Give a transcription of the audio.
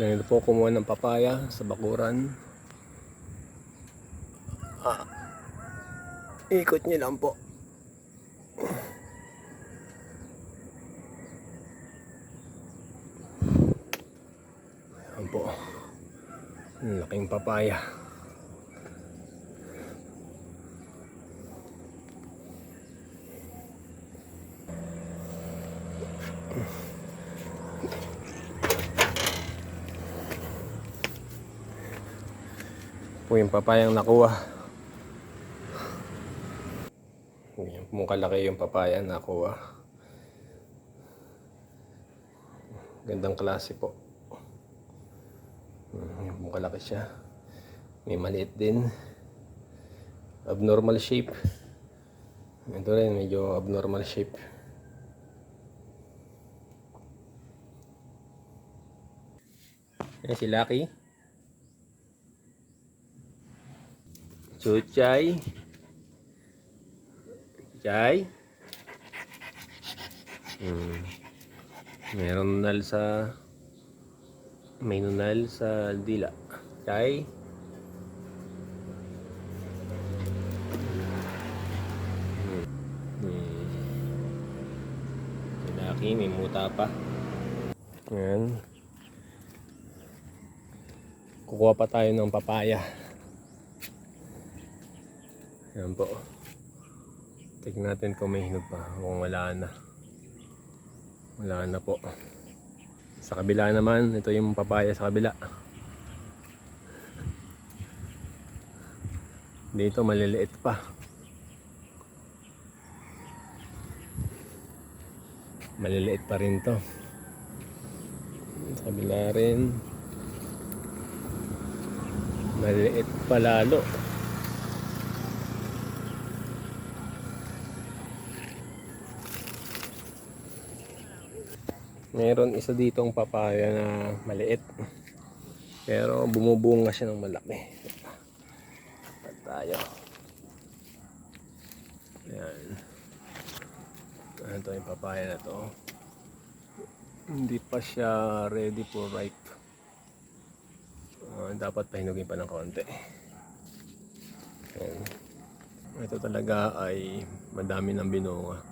Ganito po kumuha ng papaya sa bakuran. Ah. Ikot niyo lang po. Ayan po. Ang laking papaya. Po yung papayang nakuha. Yan po kalaki yung papaya nakuha. Gandang klase po. Hmm, Yan po kalaki siya. May maliit din. Abnormal shape. Ito rin, medyo abnormal shape. Yan si Lucky. Chuchay. Chay. Hmm. Meron nunal sa may nunal sa dila. Chay. Hmm. Hmm. Lalaki, may muta pa. Ayan. Kukuha pa tayo ng papaya. Yan po. Tignan natin kung may hinog pa. Kung wala na. Wala na po. Sa kabila naman, ito yung papaya sa kabila. Dito maliliit pa. Maliliit pa rin to. Sa kabila rin. Maliliit pa lalo. Meron isa ditong papaya na maliit. Pero bumubunga siya ng malaki. At tayo. Ayan. Ito yung papaya na to. Hindi pa siya ready for ripe. Ah, dapat pahinugin pa ng konti. Ayan. Ito talaga ay madami ng binunga.